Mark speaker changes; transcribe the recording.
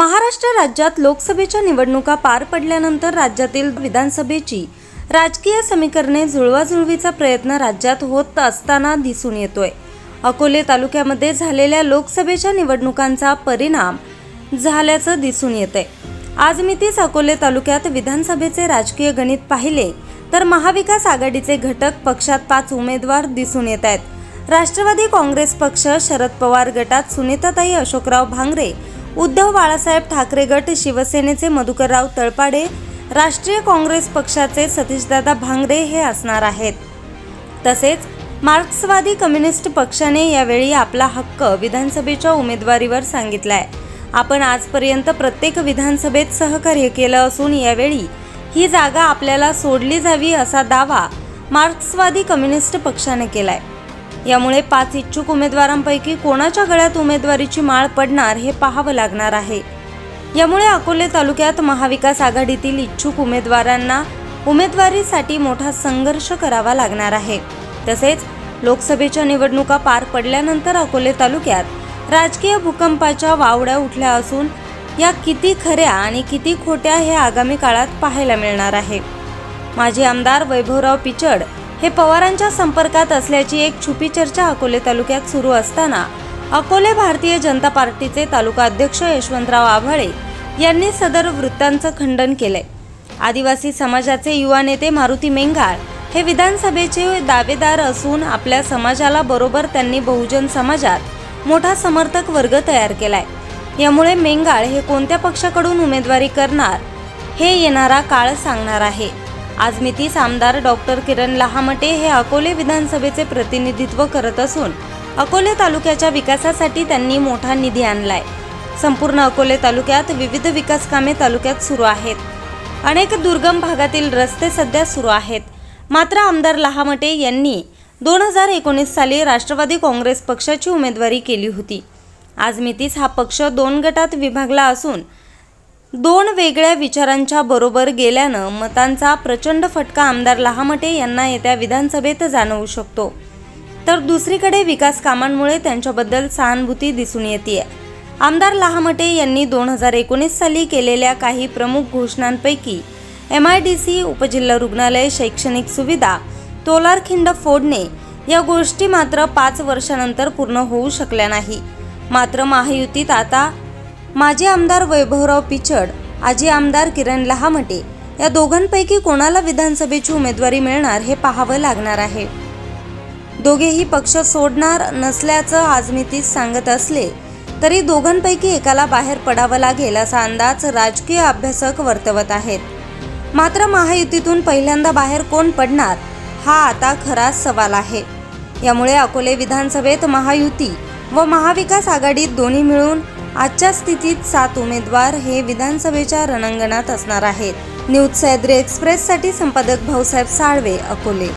Speaker 1: महाराष्ट्र राज्यात लोकसभेच्या निवडणुका पार पडल्यानंतर राज्यातील विधानसभेची राजकीय समीकरणे जुळवाजुळवीचा प्रयत्न राज्यात होत असताना दिसून येतोय. अकोले तालुक्यामध्ये झालेल्या लोकसभेच्या निवडणुकांचा परिणाम झाल्याचं दिसून येतंय. आज मी तीच अकोले तालुक्यात विधानसभेचे राजकीय गणित पाहिले तर महाविकास आघाडीचे घटक पक्षात पाच उमेदवार दिसून येत आहेत. राष्ट्रवादी काँग्रेस पक्ष शरद पवार गटात सुनीताताई अशोकराव भांगरे उद्धव बाळासाहेब ठाकरे गट शिवसेनेचे मधुकरराव तळपाडे राष्ट्रीय काँग्रेस पक्षाचे सतीशदादा भांगरे हे असणार आहेत. तसेच मार्क्सवादी कम्युनिस्ट पक्षाने यावेळी आपला हक्क विधानसभेच्या उमेदवारीवर सांगितलाय. आपण आजपर्यंत प्रत्येक विधानसभेत सहकार्य केलं असून यावेळी ही जागा आपल्याला सोडली जावी असा दावा मार्क्सवादी कम्युनिस्ट पक्षाने केलाय. यामुळे पाच इच्छुक उमेदवारांपैकी कोणाच्या गळ्यात उमेदवारीची माळ पडणार हे पाहावं लागणार आहे. यामुळे अकोले तालुक्यात महाविकास आघाडीतील इच्छुक उमेदवारांना उमेदवारीसाठी मोठा संघर्ष करावा लागणार आहे. तसेच लोकसभेच्या निवडणुका पार पडल्यानंतर अकोले तालुक्यात राजकीय भूकंपाच्या वावड्या उठल्या असून या किती खऱ्या आणि किती खोट्या हे आगामी काळात पाहायला मिळणार आहे. माजी आमदार वैभवराव पिचड हे पवारांच्या संपर्कात असल्याची एक छुपी चर्चा अकोले तालुक्यात सुरू असताना अकोले भारतीय जनता पार्टीचे तालुका अध्यक्ष यशवंतराव आभाळे यांनी सदर वृत्तांचं खंडन केलंय. आदिवासी समाजाचे युवा नेते मारुती मेंगाळ हे विधानसभेचे दावेदार असून आपल्या समाजाला बरोबर त्यांनी बहुजन समाजात मोठा समर्थक वर्ग तयार केलाय. यामुळे मेंगाळ हे कोणत्या पक्षाकडून उमेदवारी करणार हे येणारा काळ सांगणार आहे. आज मी तीस आमदार डॉक्टर किरण लहामटे हे अकोले विधानसभेचे प्रतिनिधित्व करत असून अकोले तालुक्याच्या विकासासाठी त्यांनी मोठा निधी आणलाय. संपूर्ण अकोले तालुक्यात विविध विकास कामे तालुक्यात सुरू आहेत. अनेक दुर्गम भागातील रस्ते सध्या सुरू आहेत. मात्र आमदार लहामटे यांनी दोन हजार एकोणीस साली राष्ट्रवादी काँग्रेस पक्षाची उमेदवारी केली होती. आज मितीस हा पक्ष दोन गटात विभागला असून दोन वेगळ्या विचारांच्या बरोबर गेल्यानं मतांचा प्रचंड फटका आमदार लहामटे यांना येत्या विधानसभेत जाणवू शकतो. तर दुसरीकडे विकास कामांमुळे त्यांच्याबद्दल सहानुभूती दिसून येते आमदार लहामटे यांनी दोन हजार एकोणीस साली केलेल्या काही प्रमुख घोषणांपैकी एम आय डी सी उपजिल्हा रुग्णालय शैक्षणिक सुविधा तोलारखिंड फोडणे या गोष्टी मात्र पाच वर्षानंतर पूर्ण होऊ शकल्या नाही. मात्र महायुतीत आता माजी आमदार वैभवराव पिचड आजी आमदार किरण लहामटे या दोघांपैकी कोणाला विधानसभेची उमेदवारी मिळणार हे पाहावं लागणार आहे. दोघेही पक्ष सोडणार नसल्याचं आज सांगत असले तरी दोघांपैकी एकाला बाहेर पडावं लागेल असा अंदाज राजकीय अभ्यासक वर्तवत आहेत. मात्र महायुतीतून पहिल्यांदा बाहेर कोण पडणार हा आता खरा सवाल आहे. यामुळे अकोले विधानसभेत महायुती व महाविकास आघाडीत दोन्ही मिळून आजच्या स्थितीत सात उमेदवार हे विधानसभेच्या रणांगणात असणार आहेत. न्यूज सह्याद्री एक्सप्रेससाठी संपादक भाऊसाहेब साळवे अकोले.